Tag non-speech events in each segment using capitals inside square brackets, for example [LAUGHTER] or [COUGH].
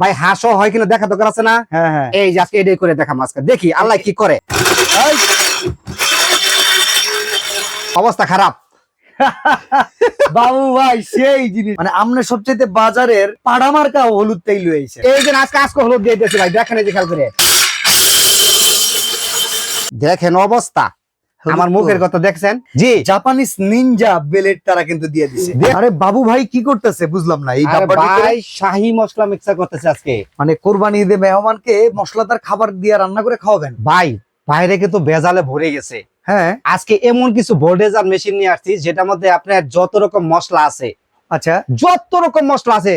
ভাই হাসো হয় কিনা দেখা দরকার আছে না? হ্যাঁ হ্যাঁ। এই যে আজকে এটাই করে দেখা আজকে। দেখি আল্লাহ কি করে? অবস্থা খারাপ। [LAUGHS] বাবু ভাই সেই জিনিস। মানে আমরা সবচেয়ে বাজারের পাড়ামার্কা হলুদ তেল হয়েছে এই যে আজকে আজকে হলুদ দিয়ে দিয়েছি ভাই দেখেন এই যে খেয়াল করে। দেখেন অবস্থা। আমার মুখের কথা দেখছেন? জি। জাপানিজ নিনজা বেলেট তারা কিন্তু দিয়ে দিছে। আরে বাবু ভাই কি করতেছে? বুঝলাম না। এই আরে ভাই শাহি মশলা মিক্সার করতেছে আজকে। মানে কোরবানি ঈদে মেহমানকে মশলাদার খাবার দিয়ে রান্না করে খাওয়াবেন। ভাই বাইরে কিন্তু বেজালে ভরে গেছে। হ্যাঁ। আজকে এমন কিছু ভোল্টেজার মেশিন নিয়ে আসছি যেটার মধ্যে আপনার যত রকম মশলা আছে আচ্ছা। যত রকম মশলা আছে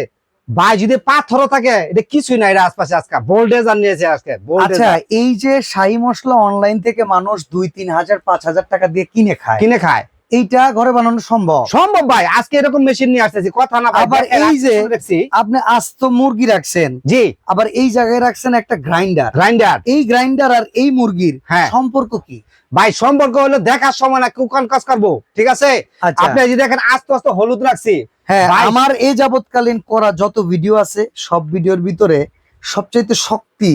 ভাই যদি পাথরও থাকে এটা কিছুই নাই এর আশপাশে আজকে। ভোল্টেজার নিয়েছে আজকে আচ্ছা এই যে শাহী মশলা অনলাইন থেকে মানুষ দুই তিন হাজার পাঁচ হাজার টাকা দিয়ে কিনে খায়। কিনে খায়। এইটা ঘরে বানানো সম্ভব। সম্ভব ভাই আজকে এরকম মেশিন নিয়ে আসতেছি কথা না আবার এই যে- আপনি আস্ত মুরগি রাখছেন জি। আবার এই জায়গায় রাখছেন একটা গ্রাইন্ডার গ্রাইন্ডার এই গ্রাইন্ডার আর এই মুরগির হ্যাঁ। সম্পর্ক কি? ভাই সম্পর্ক হলো দেখার সময় না কুকান কাজ করব ঠিক আছে? আচ্ছা। আপনি যদি দেখেন আস্তে আস্তে হলুদ রাখছি। হ্যাঁ আমার এই যাবৎকালীন করা যত ভিডিও আছে সব ভিডিওর ভিতরে সবচাইতে শক্তি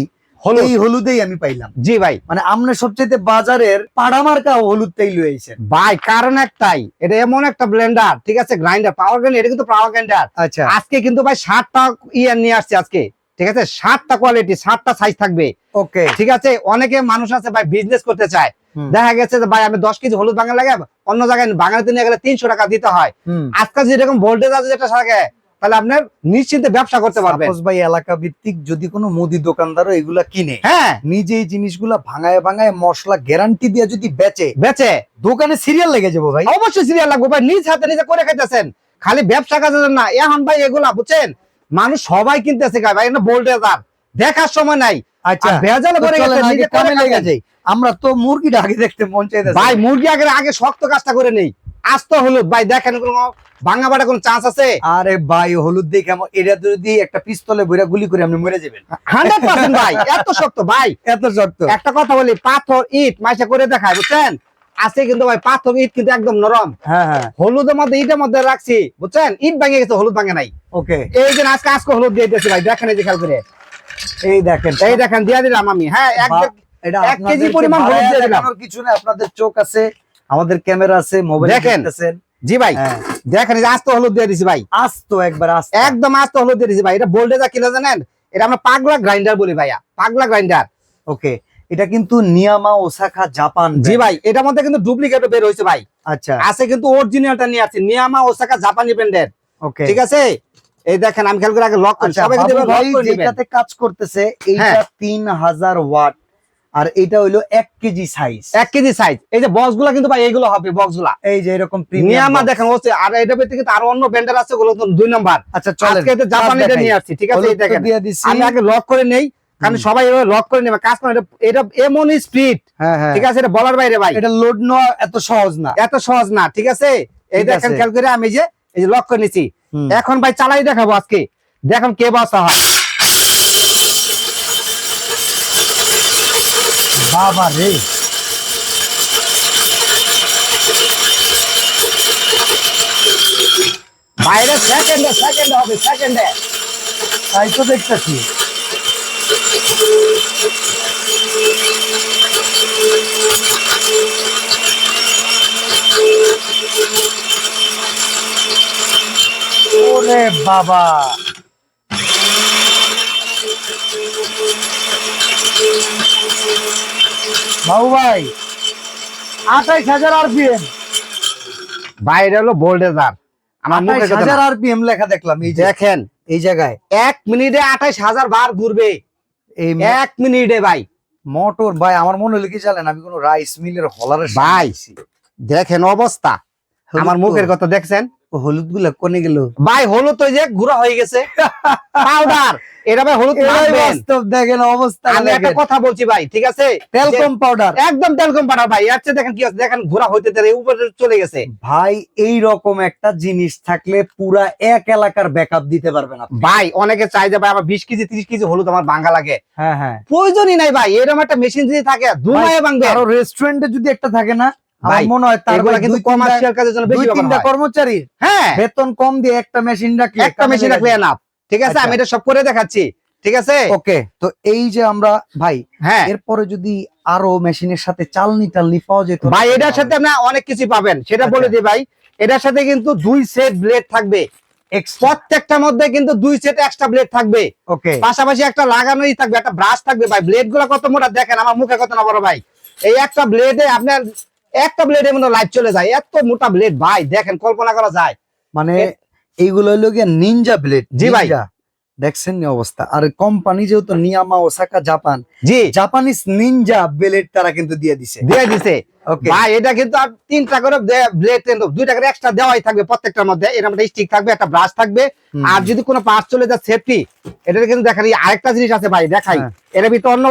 এই হলুদেই আমি পাইলাম। জি ভাই। মানে আমরা সবচাইতে বাজারের পাড়ামার্কা হলুদ তেল ভাই কারণ একটাই এটা এমন একটা ব্লেন্ডার ঠিক আছে গ্রাইন্ডার পাওয়ার গ্রাইন্ডার এটা কিন্তু পাওয়ার গ্রাইন্ডার আচ্ছা। আজকে কিন্তু ভাই ষাটটা নিয়ে আসছে আজকে ঠিক আছে ষাটটা কোয়ালিটি ষাটটা সাইজ থাকবে। ওকে। ঠিক আছে অনেকে মানুষ আছে ভাই বিজনেস করতে চায়। দেখা গেছে যে ভাই আমি দশ কেজি হলুদ বাঙালি লাগে অন্য জায়গায় বাঙালিতে নিয়ে গেলে তিনশো টাকা দিতে হয়। আজকাল যেরকম ভোল্টেজ আছে যেটা থাকে তাহলে আপনার নিশ্চিন্তে ব্যবসা করতে পারবেন। ভাই এলাকা ভিত্তিক যদি কোনো মুদি দোকানদারও এগুলা কিনে হ্যাঁ। নিজে এই জিনিসগুলা ভাঙায় ভাঙায় মশলা গ্যারান্টি দিয়ে যদি বেচে বেচে। দোকানে সিরিয়াল লেগে যাব ভাই। অবশ্যই সিরিয়াল লাগবে ভাই নিজ হাতে নিজে করে খাইতেছেন। খালি ব্যবসা কাজের না এখন ভাই এগুলা বুঝছেন? মানুষ সবাই কিনতেছে ভাই এটা ভোল্টেজ আর দেখার সময় নাই। আচ্ছা করে গেছে আমরা তো মুরগিটা আগে দেখতে মন চাইতেছে। ভাই মুরগি আগে আগে শক্ত কাজটা করে নেই। আস্ত হলুদ। ভাই দেখেন কোনো ভাঙা বাড়া কোনো চান্স আছে? আরে ভাই হলুদ দিয়ে কেমন? এটা যদি একটা পিস্তলে বইরা গুলি করে আপনি মরে যাবেন। হান্ড্রেড পার্সেন্ট ভাই এত শক্ত ভাই। এত শক্ত। একটা কথা বলি পাথর ইট মাইসা করে দেখায় বুঝছেন? আছে কিন্তু ভাই পাথর ইট কিন্তু একদম নরম। হ্যাঁ হ্যাঁ। হলুদের মধ্যে ইটের মধ্যে রাখছি বুঝছেন? ইট ভেঙে গেছে হলুদ ভাঙে নাই। ওকে। এই যে আজকে আজকে হলুদ দিয়ে দিয়েছি ভাই দেখেন এই যে খেয়াল করে। এই দেখেন। এই দেখেন দিয়ে দিলাম আমি। হ্যাঁ এক কেজি পরিমাণ হলুদ দিয়ে দিলাম। কিছু না আপনাদের চোখ আছে। আমাদের ক্যামেরা আছে মোবাইল দেখেন। জি ভাই হ্যাঁ। দেখেন আস্ত হলুদ দিয়ে দিছি ভাই। আস্ত একবার আস্ত। একদম আস্ত হলুদ দিয়ে দিছি ভাই এটা ভোল্টেজ কিনা জানেন এটা আমরা পাগলা গ্রাইন্ডার বলি ভাইয়া পাগলা গ্রাইন্ডার ওকে এটা কিন্তু নিয়ামা ওসাকা জাপান জি ভাই এটার মধ্যে কিন্তু ডুপ্লিকেট বের হয়েছে ভাই। আচ্ছা। আছে কিন্তু অরিজিনালটা নিয়ে আছে নিয়ামা ওসাকা জাপানি ব্র্যান্ডের ওকে। ঠিক আছে? এই দেখেন আমি খেয়াল করে আগে লক করি আচ্ছা সবাই যেটাতে কাজ করতেছে এইটা হ্যাঁ। তিন হাজার ওয়াট। আর এটা হইল এক কেজি সাইজ এক কেজি সাইজ এই যে বক্সগুলা কিন্তু ভাই এইগুলো হবে বক্সগুলা। এই যে এরকম প্রিমিয়াম দেখেন হচ্ছে আর এটা ভিতরে কিন্তু আরও অন্য ব্র্যান্ডের আছে ওগুলো দুই নাম্বার। আচ্ছা তো জাপানিটা নিয়ে আসছি ঠিক আছে? দেখেন। আমি আগে লক করে নেই কারণ সবাই এভাবে লক করে নেবে। কাজ করে এটা- এমন স্পিড হ্যাঁ হ্যাঁ। ঠিক আছে? এটা বলার বাইরে ভাই। এটা লোড নেওয়া এত সহজ না। এত সহজ না ঠিক আছে? এই দেখেন। খেয়াল করে আমি যে এই যে লক করে নিছি। এখন ভাই চালাই দেখাবো আজকে। দেখুন কে বাসা হয়। বাবা রে বাইরে সেকেন্ডে সেকেন্ডে হবে সেকেন্ডে তাই তো দেখতেছি ওরে বাবা বাবু ভাই আঠাইশ হাজার আরপিএম। বাইরে হলো বোল্ডেজার আমার মুখে হাজার আরপিএম লেখা দেখলাম এই দেখেন। এই জায়গায়। এক মিনিটে আঠাইশ হাজার বার ঘুরবে। এই এক মিনিটে ভাই। মোটর ভাই আমার মনে হলো কি জানেন আমি কোন রাইস মিলের হলারের ভাই দেখেন অবস্থা। আমার মুখের কথা দেখছেন? হলুদগুলা কোনে গেল? ভাই হলুদ তো যে গুঁড়া হয়ে গেছে। পাউডার। এটা ভাই হলুদ বাস্তব দেখেন অবস্থা আমি একটা কথা বলছি ভাই ঠিক আছে? Talcum powder. একদম তেলকম পাউডার ভাই চেয়ে দেখেন কি আছে দেখেন ঘোরা হইতে তার উপরে চলে গেছে। ভাই এই রকম একটা জিনিস থাকলে পুরা এক এলাকার ব্যাকআপ দিতে পারবেন আপনি। ভাই অনেকে চাই যে ভাই আমার বিশ কেজি ত্রিশ কেজি হলুদ আমার ভাঙা লাগে। হ্যাঁ হ্যাঁ। প্রয়োজনই নাই ভাই এরকম একটা মেশিন যদি থাকে দুমায়ে ভাঙবে আরও রেস্টুরেন্টে যদি একটা থাকে না মনে হয় তার কিন্তু কমার্শিয়াল কাজের জন্য বেশি তিনটা হয়। হ্যাঁ। বেতন কম দিয়ে একটা মেশিন রাখলে একটা মেশিন রাখলে এনাফ ঠিক আছে? আচ্ছা। আমি এটা সব করে দেখাচ্ছি। ঠিক আছে? ওকে। তো এই যে আমরা ভাই হ্যাঁ। এরপরে যদি আরও মেশিনের সাথে চালনি টালনি পাওয়া যেত ভাই এটার সাথে আপনি অনেক কিছু পাবেন। সেটা আচ্ছা। বলে দিই ভাই। এটার সাথে কিন্তু দুই সেট ব্লেড থাকবে। প্রত্যেকটার মধ্যে কিন্তু দুই সেট এক্সট্রা ব্লেড থাকবে। ওকে। পাশাপাশি একটা লাগানোই থাকবে একটা ব্রাশ থাকবে ভাই। ব্লেডগুলো কত মোটা দেখেন আমার মুখে কত না বড় ভাই। এই একটা ব্লেডে আপনার একটা ব্লেডের মধ্যে লাইট চলে যায় এত মোটা ব্লেড ভাই দেখেন কল্পনা করা যায়। মানে এইগুলো হলো গিয়ে নিনজা ব্লেড জি ভাই। দেখছেন অবস্থা? আর কোম্পানি যেহেতু নিয়ামা ওসাকা জাপান জি। জাপানিজ নিনজা ব্লেড তারা কিন্তু দিয়ে দিছে। দিয়ে দিছে। ওকে ভাই এটা কিন্তু আর তিনটা করে ব্লেড কিন্তু দুইটা করে এক্সট্রা দেওয়াই থাকবে প্রত্যেকটার মধ্যে। এর মধ্যে স্টিক থাকবে একটা ব্রাশ থাকবে। আর যদি কোনো পার্ট চলে যায় সেফটি এটা কিন্তু দেখেন আরেকটা জিনিস আছে ভাই দেখাই। হ্যাঁ। এর ভিতরে অন্য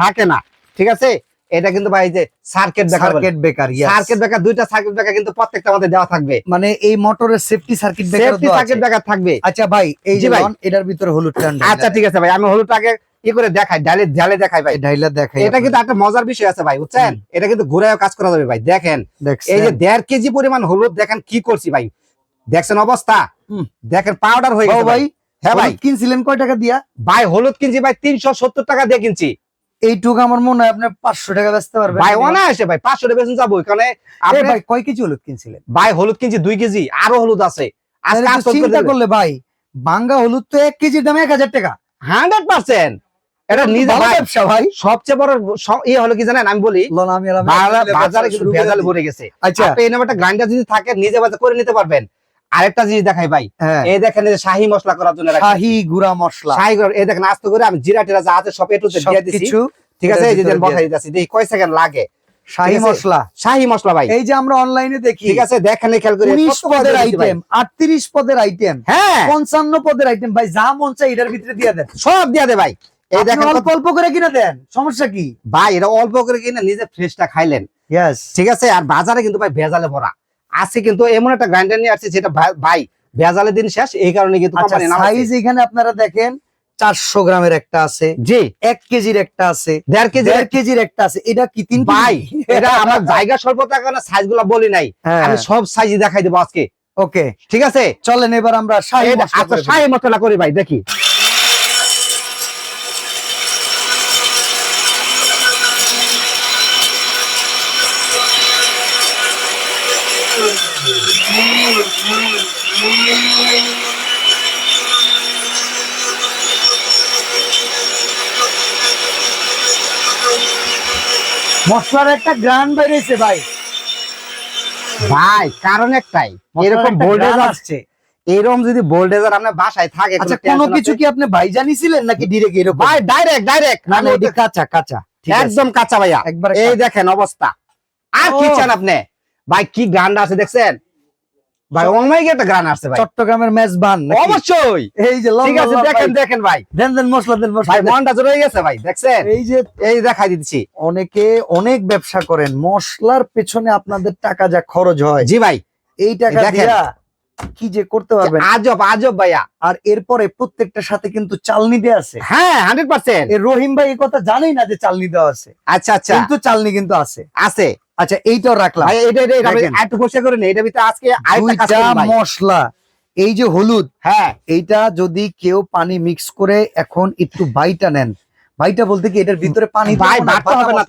থাকে না ঠিক আছে? এটা কিন্তু ভাই যে circuit breaker circuit breaker circuit breaker দুইটা সার্কিট ব্রেকার কিন্তু প্রত্যেকটা মধ্যে দেওয়া থাকবে। মানে এই মোটরের safety circuit breaker safety circuit breaker থাকবে। আচ্ছা ভাই এই যে ভাই। এটার ভিতরে হলুদ টান আচ্ছা ঠিক আছে ভাই আমি হলুদটাকে ই করে দেখাই দেখাই ভাই। ঢাইলা দেখাই এটা কিন্তু একটা মজার বিষয় আছে ভাই বুঝছেন? এটা কিন্তু ঘুরেও কাজ করা যাবে ভাই দেখেন। এই যে দেড় কেজি পরিমাণ হলুদ দেখেন কি করছি ভাই। দেখছেন অবস্থা? দেখেন পাউডার হয়ে গেছে ভাই ভাই। হ্যাঁ ভাই। কিনছিলেন কয় টাকা দিয়া? ভাই হলুদ কিনছি ভাই তিনশো সত্তর টাকা দিয়ে কিনছি। এইটুকু আমার মনে হয় আপনি পাঁচশো টাকা বেচতে পারবেন। ভাই অনায়াসে ভাই পাঁচশো টাকা বেতন যাব এখানে। ভাই কয় কেজি হলুদ কিনছিলেন? ভাই হলুদ কিনছি দুই কেজি আরও হলুদ আছে। চিন্তা করলে ভাই বাঙ্গা হলুদ তো এক কেজির দাম এক হাজার টাকা। Hundred percent. এটা নিজে ভালো ভাই ব্যবসা ভাই। সবচেয়ে বড় ইয়ে হলো কি জানেন আমি বলি বাজার- কিন্তু ভেজাল ভরে গেছে। আচ্ছা। এই গ্রাইন্ডার যদি থাকে নিজে বাজার করে নিতে পারবেন। আরেকটা জিনিস দেখাই ভাই। হ্যাঁ। এই দেখেন যে শাহি মশলা করার জন্য। শাহি গুড়া মশলা। শাহি এই দেখেন আস্তে করে আমি জিরা টিরা যা আছে সব একটু দিয়ে দিছি। ঠিক আছে এই যে বসাই দিতেছি দেখি কয় সেকেন্ড লাগে। শাহি মশলা। শাহি মশলা ভাই। এই যে আমরা অনলাইনে দেখি ঠিক আছে দেখেন খেয়াল করে উনিশ কত করে পদের আইটেম আটত্রিশ পদের আইটেম হ্যাঁ। পঞ্চান্ন পদের আইটেম ভাই যা মন চাই এটার ভিতরে দিয়ে দেন। সব দিয়া দে ভাই। এই দেখেন অল্প অল্প করে কিনে দেন সমস্যা কি? ভাই এটা অল্প করে কিনে নিজে ফ্রেশটা খাইলেন। ঠিক আছে আর বাজারে কিন্তু ভাই ভেজালে ভরা। আছে কিন্তু এমন একটা গ্রাইন্ডার নিয়ে আসছে যেটা ভাই- ভেজালের দিন শেষ এই কারণে কিন্তু আচ্ছা সাইজ এখানে আপনারা দেখেন চারশো গ্রামের একটা আছে জি। এক কেজির একটা আছে দেড় কেজি দেড় কেজির একটা আছে এটা কি তিন ভাই এটা [LAUGHS] আমার জায়গা স্বল্পতার কারণে সাইজগুলা বলি নাই। হ্যাঁ। আমি সব সাইজ দেখাই দেবো আজকে। ওকে ঠিক আছে? চলেন এবার আমরা শাহি মশলা আচ্ছা করে মশলা করি ভাই দেখি। মশলার একটা গ্রান বেরিয়েছে ভাই। ভাই কারণ একটাই এরকম আসছে। এরকম যদি বোল্ডেজার আপনার বাসায় থাকে আচ্ছা কোনো কিছু কি আপনি ভাই জানিছিলেন নাকি ডিরেক্ট এরকম? ভাই ডাইরেক্ট ডাইরেক্ট না না এটি কাঁচা কাঁচা। একদম কাঁচা ভাইয়া। একবার এই দেখেন অবস্থা। আর কি চান আপনি? ভাই কি গান্ডা আছে দেখছেন? ভাই অনলাইনে একটা গান আসছে ভাই। চট্টগ্রামের মেজবান? অবশ্যই। এই যে ঠিক আছে দেখেন দেখেন ভাই। দেন দেন মশলা দেন মশলা ভাই মনটা জড়ে গেছে ভাই দেখছেন? এই যে এই দেখাই দিচ্ছি। অনেকে অনেক ব্যবসা করেন মশলার পেছনে আপনাদের টাকা যা খরচ হয় জি ভাই। এই টাকা দিয়া কি যে করতে পারবেন। আজব আজব ভাইয়া। আর এরপরে প্রত্যেকটার সাথে কিন্তু চালনি দেওয়া আছে। হ্যাঁ হান্ড্রেড পার্সেন্ট রহিম ভাই এই কথা জানেই না যে চালনি দেওয়া আছে। আচ্ছা আচ্ছা। কিন্তু চালনি কিন্তু আছে। আছে। আচ্ছা এইটাও রাখলাম। এটা এটা করে নেই এটা ভিতরে আজকে আরেকটা মশলা এই যে হলুদ হ্যাঁ। এইটা যদি কেউ পানি মিক্স করে এখন একটু বাইটা নেন। বাইটা বলতে কি এটার ভিতরে পানি বাটা হবে না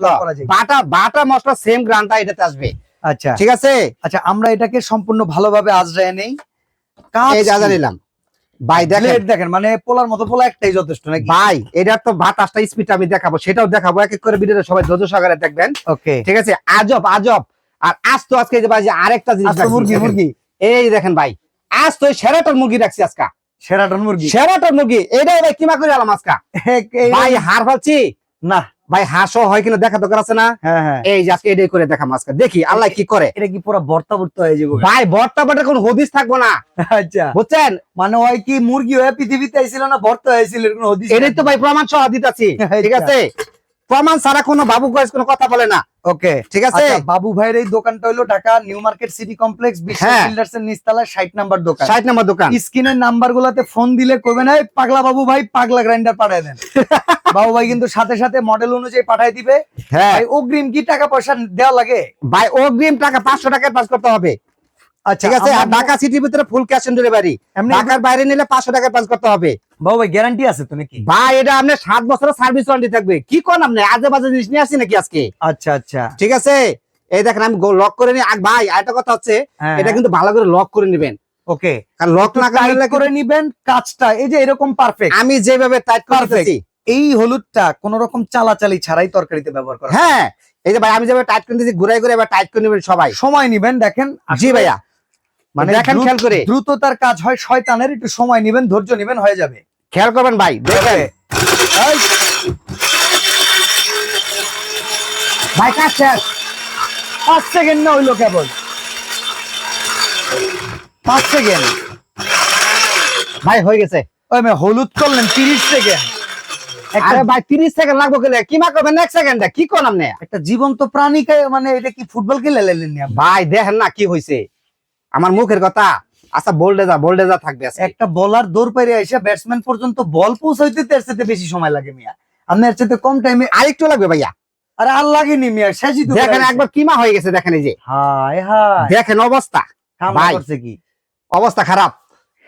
বাটা বাটা মশলা সেম গ্রানটা এটাতে আসবে। আচ্ছা। ঠিক আছে? আচ্ছা আমরা এটাকে সম্পূর্ণ ভালোভাবে আজরায় নেই। কাজ নিলাম ভাই দেখেন। দেখেন মানে পোলার মতো পোলা একটাই যথেষ্ট নাকি? ভাই এটার তো বাতাসটা স্পিড আমি দেখাবো সেটাও দেখাবো। এক এক করে ভিডিওতে সবাই ধৈর্য সহকারে দেখবেন। ওকে। ঠিক আছে? আজব আজব। আর আজ তো আজকে যে ভাই আরেকটা জিনিস মুরগি মুরগি। এই দেখেন ভাই আজ তো মুরগি রাখছি আজকা। সেরাটন মুরগি। সেরাটন মুরগি এটাই ভাই কিমা করে আলাম আজকা? ভাই হার ফালছি? না। ভাই হাঁসও হয় কিনা দেখা দরকার আছে না? হ্যাঁ হ্যাঁ। এই যে আজকে এটাই করে দেখাম আজকে। দেখি আল্লাহ কি করে? এটা কি পুরো ভর্তা ভর্তা হয়ে যাব? ভাই বর্তা বাটে কোন হদিস থাকব না। আচ্ছা। বুঝছেন? মানে ওই কি মুরগি হয়ে পৃথিবীতে আইছিল না ভর্তা হয়েছিল কোন হদিস এটাই তো ভাই প্রমাণ সহ দিতাছি। [LAUGHS] ঠিক আচ্ছা। আছে? প্রমাণ ছাড়া কোনো বাবু কয়েস কোনো কথা বলে না। ওকে। ঠিক আছে? আচ্ছা বাবু ভাইয়ের এই দোকানটা হলো Dhaka New Market City Complex হ্যাঁ। বিল্ডার্স এর নিচতলায় 60 নাম্বার দোকান। ষাট নম্বর দোকান। স্ক্রিনের নাম্বার গুলাতে ফোন দিলে কইবেন এই পাগলা বাবু ভাই পাগলা গ্রাইন্ডার পাঠায় দেন। [LAUGHS] বাবু ভাই কিন্তু সাথে সাথে মডেল অনুযায়ী পাঠায় দিবে। হ্যাঁ। অগ্রিম কি টাকা পয়সা দেওয়া লাগে? ভাই অগ্রিম টাকা পাঁচশো টাকায় পাস করতে হবে। আচ্ছা ঠিক আছে? আর ঢাকা সিটির ভিতরে ফুল ক্যাশ অন ডেলিভারি ঢাকার বাইরে নিলে পাঁচশো টাকায় পাস করতে হবে। বাবু ভাই গ্যারান্টি আছে তো নাকি? ভাই এটা আপনার সাত বছরের সার্ভিস ওয়ারেন্টি থাকবে। কি কোন আপনি? আজে বাজে জিনিস নিয়ে আসছি নাকি আজকে? আচ্ছা আচ্ছা। ঠিক আছে? এই দেখেন আমি লক করে নি ভাই আরেকটা কথা হচ্ছে হ্যাঁ এটা কিন্তু ভালো করে লক করে নেবেন। ওকে কারণ লক না করে নিবেন কাজটা এই যে এরকম পারফেক্ট আমি যেভাবে টাইট. করতেছি এই হলুদটা কোন রকম চালাচালি ছাড়াই তরকারিতে ব্যবহার করা হ্যাঁ। এই যে ভাই আমি যেভাবে টাইট করে দিয়েছি ঘুরাই ঘুরে এবার টাইট করে নেবেন সবাই। সময় নিবেন দেখেন। জি ভাইয়া। মানে দেখেন খেয়াল করে। দ্রুততার কাজ হয় শয়তানের। একটু সময় নিবেন ধৈর্য নিবেন হয়ে যাবে। খেয়াল করবেন ভাই দেখেন। ভাই কাজ শেষ। পাঁচ সেকেন্ড না হইল কেবল। পাঁচ সেকেন্ড। ভাই হয়ে গেছে। ওই মেয়ে হলুদ করলেন তিরিশ সেকেন্ড। আরে ভাই তিরিশ সেকেন্ড লাগবে কেলে করবেন? সেকেন্ডে কি কোন আপনি একটা জীবন্ত প্রাণীকে মানে এটা কি ফুটবল খেলে লেলেন ভাই দেখেন না কি হয়েছে আমার মুখের কথা। আচ্ছা বোল্ডেজা বোল্ডেজা থাকবে একটা বলার দৌড় পেরে এসে ব্যাটসম্যান পর্যন্ত বল পৌঁছাইতে তার সাথে বেশি সময় লাগে মিয়া। আপনি এর সাথে কম টাইমে আরেকটু লাগবে ভাইয়া। আরে আর লাগেনি মিয়া শেষই তো দেখেন একবার কিমা হয়ে গেছে দেখেন এই যে। হায় হায়। দেখেন অবস্থা। ভাই। করছে কি? অবস্থা খারাপ।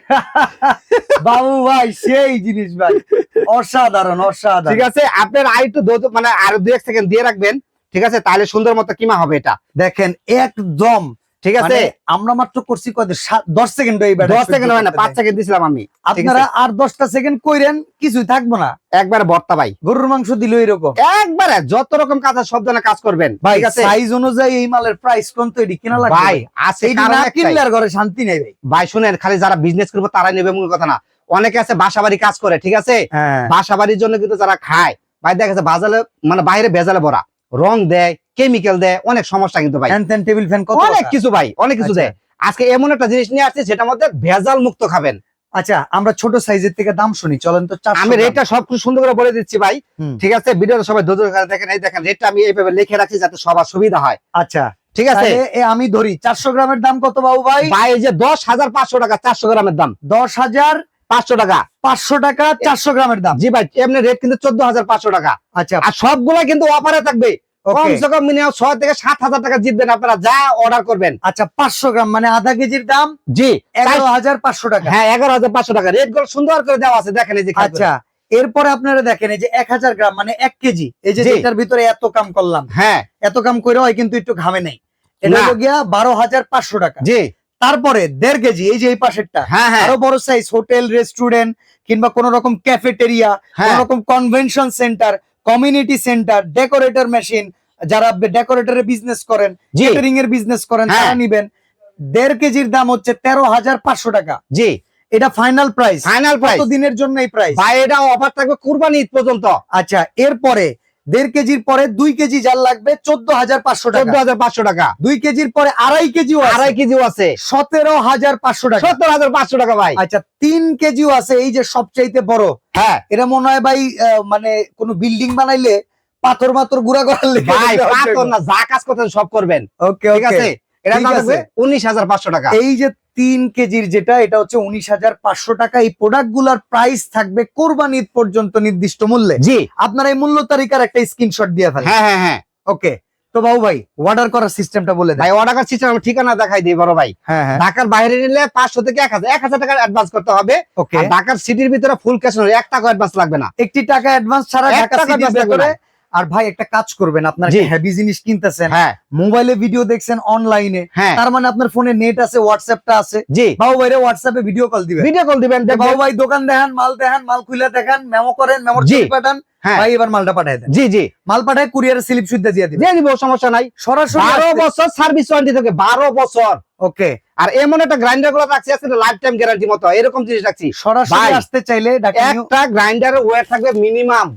[LAUGHS] বাবু ভাই সেই জিনিস ভাই। অসাধারণ অসাধারণ। ঠিক আছে আপনার আর একটু দৌড়- মানে আর দুই এক সেকেন্ড দিয়ে রাখবেন। ঠিক আছে তাহলে সুন্দর মতো কিমা হবে এটা। দেখেন একদম ঠিক আছে? মানে আমরা মাত্র করছি কত দশ সেকেন্ড দশ সেকেন্ড হয় না পাঁচ সেকেন্ড দিছিলাম আমি। আপনারা আর দশটা সেকেন্ড কইরেন কিছুই থাকব না। একবারে বর্তা ভাই। গরুর মাংস দিল এরকম। একবারে যত রকম সব ধরনের কাজ করবেন ভাই সাইজ অনুযায়ী এই মালের প্রাইস কোন তো এটি কিনা লাগবে? ভাই আছে এই না কিনলে আর ঘরে শান্তি নেই ভাই। ভাই শুনেন খালি যারা বিজনেস করব তারাই নেবে মূল কথা না। অনেকে আছে বাসা বাড়ি কাজ করে ঠিক আছে? হ্যাঁ। বাসা বাড়ির জন্য কিন্তু যারা খায় ভাই দেখা যাচ্ছে বাজারে মানে বাইরে ভেজালে ভরা রং দেয় কেমিক্যাল দেয় অনেক সমস্যা কিন্তু ভাই। ফ্যান ফ্যান টেবিল ফ্যান অনেক কিছু ভাই অনেক কিছু আচ্ছা। দেয়। আজকে এমন একটা জিনিস নিয়ে আসছে যেটার মধ্যে ভেজাল মুক্ত খাবেন। আচ্ছা আমরা ছোট সাইজের থেকে দাম শুনি চলেন তো আমি রেটটা সব কিছু সুন্দর করে বলে দিচ্ছি ভাই। ঠিক আছে ভিডিওটা সবাই ধৈর্য দেখেন এই দেখেন রেটটা আমি এইভাবে লিখে রাখছি যাতে সবার সুবিধা হয়। আচ্ছা ঠিক আছে? আমি ধরি চারশো গ্রামের দাম কত বাবু ভাই? ভাই যে দশ হাজার পাঁচশো টাকা চারশো গ্রামের দাম। দশ হাজার পাঁচশো টাকা। পাঁচশো টাকা চারশো গ্রামের দাম। জি ভাই এমনি রেট কিন্তু চোদ্দ হাজার পাঁচশো টাকা। আচ্ছা। আর সবগুলা কিন্তু অফারে থাকবে। কমসে কম মিনিমাম ছয় থেকে সাত হাজার টাকা জিতবেন আপনারা যা অর্ডার করবেন। আচ্ছা পাঁচশো গ্রাম মানে আধা কেজির দাম? জি। এগারো হাজার পাঁচশো টাকা। হ্যাঁ এগারো হাজার পাঁচশো টাকা। রেটগুলো সুন্দর করে দেওয়া আছে দেখেন এই যে আচ্ছা এরপরে আপনারা দেখেন এই যে এক হাজার গ্রাম মানে এক কেজি। এই যে এটার ভিতরে এত কাম করলাম হ্যাঁ। এত কাম করে হয় কিন্তু একটু ঘামে নেই। এটা হলো গিয়া বারো হাজার পাঁচশো টাকা। জি। তারপরে দেড় কেজি এই যে এই পাশেরটা হ্যাঁ হ্যাঁ। আরও বড় সাইজ হোটেল রেস্টুরেন্ট কিংবা কোন রকম ক্যাফেটেরিয়া কোন রকম convention centre community centre decorator machine যারা ডেকোরেটরের বিজনেস করেন কেটারিং এর বিজনেস করেন হ্যাঁ। তারা নিবেন। দেড় কেজির দাম হচ্ছে তেরো হাজার পাঁচশো টাকা। জি। এটা ফাইনাল প্রাইস ফাইনাল প্রাইস দিনের জন্য এই প্রাইস ভাই এটা অফার থাকবে কুরবানি ঈদ পর্যন্ত। আচ্ছা এরপরে দেড় কেজির পরে দুই কেজি জাল লাগবে চোদ্দ হাজার পাঁচশো চোদ্দ টাকা হাজার পাঁচশো টাকা। দুই কেজির পরে আড়াই কেজিও আড়াই কেজিও আছে। সতেরো হাজার পাঁচশো টাকা। সতেরো হাজার পাঁচশো টাকা ভাই। আচ্ছা তিন কেজিও আছে এই যে সবচাইতে বড়। হ্যাঁ। এটা মনে হয় ভাই মানে কোনো বিল্ডিং বানাইলে পাথর মাথর গুড়া করার ভাই পাথর না যা কাজ করতেন সব করবেন। ওকে ঠিক আছে? এটা দাম থাকবে উনিশ হাজার পাঁচশো টাকা। এই যে তিন কেজির যেটা এটা হচ্ছে উনিশ হাজার পাঁচশো টাকা। এই প্রোডাক্টগুলার প্রাইস থাকবে কোরবান ঈদ পর্যন্ত নির্দিষ্ট মূল্যে। জি। আপনারা এই মূল্য তালিকার একটা স্ক্রিনশট দিয়ে ফেলেন। হ্যাঁ হ্যাঁ হ্যাঁ। ওকে তো বাবু ভাই অর্ডার করার সিস্টেমটা বলে ভাই অর্ডার সিস্টেম আমি ঠিকানা দেখাই দিই বড় ভাই। হ্যাঁ হ্যাঁ। ঢাকার বাইরে নিলে পাঁচশো থেকে এক হাজার এক হাজার টাকা অ্যাডভান্স করতে হবে। ঢাকার সিটির ভিতরে ফুল ক্যাশ এক টাকা অ্যাডভান্স লাগবে না। একটি টাকা অ্যাডভান্স ছাড়া ঢাকা সিটির ভেতরে। আর ভাই একটা কাজ করবেন আপনার। হেভি জিনিস কিনতেছেন হ্যাঁ। মোবাইলে ভিডিও দেখছেন অনলাইনে হ্যাঁ। তার মানে আপনার ফোনে নেট আছে হোয়াটসঅ্যাপটা আছে। জি। বাবু ভাইরে হোয়াটসঅ্যাপে ভিডিও কল দিবেন। ভিডিও কল দিবেন বাবু ভাই দোকান দেখান মাল দেখান মাল খুলে দেখান মেমো করেন মেমোর জি। পাঠান হ্যাঁ। ভাই এবার মালটা পাঠায় দেন। জি জি। মাল পাঠায় কুরিয়ারের স্লিপ সুদ্ধা দিয়ে দিবেন। দিয়ে দিব সমস্যা নাই। সরাসরি বছর সার্ভিস ওয়ারেন্টি থাকে বারো বছর। ওকে আর এমন একটা গ্রাইন্ডারগুলো রাখছি আজকে লাইফ টাইম গ্যারান্টি মতো এরকম জিনিস রাখছি। সরাসরি আসতে চাইলে একটা গ্রাইন্ডারের ওয়েট থাকবে মিনিমাম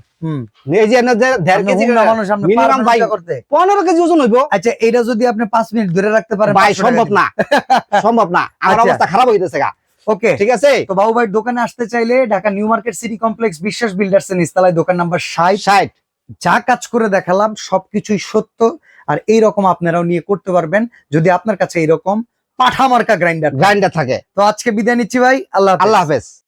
এই যে না যে দেড় কেজি মানুষ আপনি minimum পারবেন ভাই। এটা করতে। পনেরো কেজি ওজন হইব। আচ্ছা এটা যদি আপনি মিনিট ধরে রাখতে পারেন ভাই সম্ভব না। [LAUGHS] সম্ভব না। আমার আচ্ছা। অবস্থা খারাপ হইতেছে গা। ওকে। ঠিক আছে? তো বাবু ভাইয়ের দোকানে আসতে চাইলে Dhaka New Market City Complex Biswas Builders এর নিস্তালায় দোকান নাম্বার যা কাজ করে দেখালাম সবকিছুই সত্য। আর এই রকম আপনারাও নিয়ে করতে পারবেন। যদি আপনার কাছে এইরকম পাঠা মার্কা গ্রাইন্ডার গ্রাইন্ডার থাকে। তো আজকে বিদায় নিচ্ছি ভাই আল্লাহ। আল্লাহ হাফেজ।